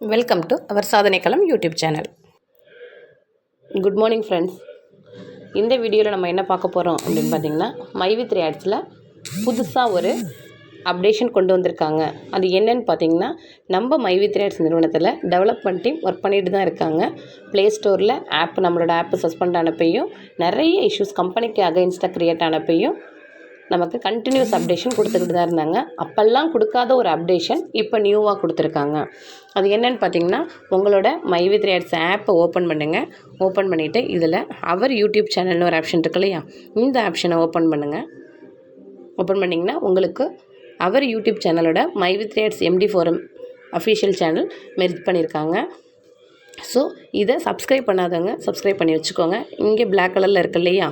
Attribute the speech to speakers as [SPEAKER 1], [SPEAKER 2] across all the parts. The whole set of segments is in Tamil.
[SPEAKER 1] Welcome to our Sadhanaikkalam YouTube channel good morning friends இந்த வீடியோவில் நம்ம என்ன பார்க்க போகிறோம் அப்படின்னு பார்த்தீங்கன்னா மைவி த்ரீ ஆட்ஸில் புதுசாக ஒரு அப்டேஷன் கொண்டு வந்திருக்காங்க. அது என்னன்னு பார்த்தீங்கன்னா நம்ம மைவி த்ரீ ஆட்ஸ் நிறுவனத்தில் டெவலப்மெண்ட் டீம் ஒர்க் பண்ணிட்டு தான் இருக்காங்க. ப்ளே ஸ்டோரில் ஆப் நம்மளோட ஆப் சஸ்பெண்ட் ஆனப்பையும் நிறைய இஷ்யூஸ் கம்பெனிக்கு அகைன்ஸ்டாக க்ரியேட் ஆனப்பையும் நமக்கு கண்டினியூஸ் அப்டேஷன் கொடுத்துக்கிட்டு தான் இருந்தாங்க. அப்போல்லாம் கொடுக்காத ஒரு அப்டேஷன் இப்போ நியூவாக கொடுத்துருக்காங்க. அது என்னன்னு பார்த்தீங்கன்னா உங்களோட மை வித் ரேட்ஸ் ஆப்பை ஓப்பன் பண்ணுங்கள் ஓப்பன் பண்ணிவிட்டு இதில் அவர் யூடியூப் சேனல்னு ஒரு ஆப்ஷன் இருக்கு இல்லையா? இந்த ஆப்ஷனை ஓப்பன் பண்ணுங்கள் ஓப்பன் பண்ணிங்கன்னா உங்களுக்கு அவர் யூடியூப் சேனலோட MyV three Ads MD forum official channel merge பண்ணியிருக்காங்க. ஸோ இதை சப்ஸ்கிரைப் பண்ணாதவங்க சப்ஸ்கிரைப் பண்ணி வச்சுக்கோங்க. இங்கே பிளாக் கலரில் இருக்கு இல்லையா?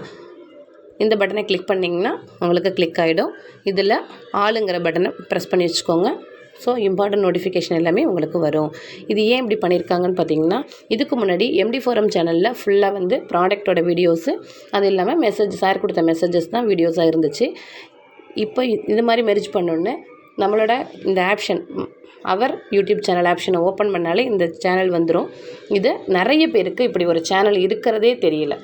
[SPEAKER 1] இந்த பட்டனை கிளிக் பண்ணிங்கன்னா உங்களுக்கு கிளிக் ஆகிடும் இதில் ஆளுங்கிற பட்டனை ப்ரெஸ் பண்ணி வச்சுக்கோங்க. ஸோ இம்பார்ட்டன்ட் நோட்டிஃபிகேஷன் எல்லாமே உங்களுக்கு வரும். இது ஏன் இப்படி பண்ணியிருக்காங்கன்னு பார்த்தீங்கன்னா இதுக்கு முன்னாடி எம்டி ஃபோரம் சேனலில் ஃபுல்லாக வந்து ப்ராடக்டோட வீடியோஸு அது இல்லாமல் மெசேஜ் சார் கொடுத்த மெசேஜஸ் தான் வீடியோஸாக இருந்துச்சு. இப்போ இது மாதிரி மெரிஜ் பண்ணோன்னே நம்மளோட இந்த ஆப்ஷன் அவர் யூடியூப் சேனல் ஆப்ஷனை ஓப்பன் பண்ணாலே இந்த சேனல் வந்துடும் இது நிறைய பேருக்கு இப்படி ஒரு சேனல் இருக்கிறதே தெரியல.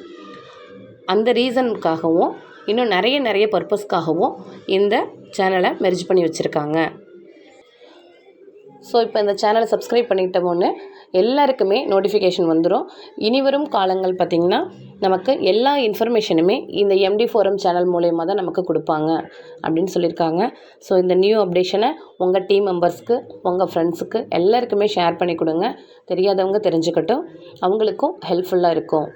[SPEAKER 1] அந்த ரீசனுக்காகவும் இன்னும் நிறைய நிறைய பர்பஸ்க்காகவும் இந்த சேனலை மெர்ஜ் பண்ணி வச்சுருக்காங்க. ஸோ இப்போ இந்த சேனலை சப்ஸ்கிரைப் பண்ணிட்டோமோன்னு எல்லாருக்குமே நோட்டிஃபிகேஷன் வந்துடும் இனிவரும் காலங்கள் பார்த்திங்கன்னா நமக்கு எல்லா இன்ஃபர்மேஷனுமே இந்த எம்டி ஃபோரம் சேனல் மூலயமா தான் நமக்கு கொடுப்பாங்க அப்படின்னு சொல்லியிருக்காங்க. ஸோ இந்த நியூ அப்டேஷனை உங்கள் டீம் மெம்பர்ஸ்க்கு உங்கள் ஃப்ரெண்ட்ஸுக்கு எல்லாருக்குமே ஷேர் பண்ணி கொடுங்க. தெரியாதவங்க தெரிஞ்சுக்கட்டும். அவங்களுக்கும் ஹெல்ப்ஃபுல்லாக இருக்கும்.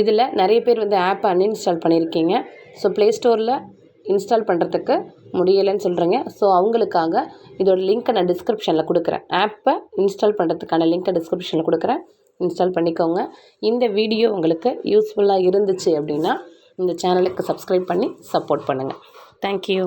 [SPEAKER 1] இதில் நிறைய பேர் வந்து ஆப்பை அன்இன்ஸ்டால் பண்ணியிருக்கீங்க. ஸோ ப்ளே ஸ்டோரில் இன்ஸ்டால் பண்ணுறதுக்கு முடியலைன்னு சொல்கிறேங்க ஸோ அவங்களுக்காக இதோட லிங்க்கை நான் டிஸ்கிரிப்ஷனில் கொடுக்குறேன். ஆப்பை இன்ஸ்டால் பண்ணுறதுக்கான லிங்க்கை டிஸ்கிரிப்ஷனில் கொடுக்குறேன். இன்ஸ்டால் பண்ணிக்கோங்க. இந்த வீடியோ உங்களுக்கு யூஸ்ஃபுல்லாக இருந்துச்சு அப்படின்னா இந்த சேனலுக்கு சப்ஸ்கிரைப் பண்ணி சப்போர்ட் பண்ணுங்கள் தேங்க்யூ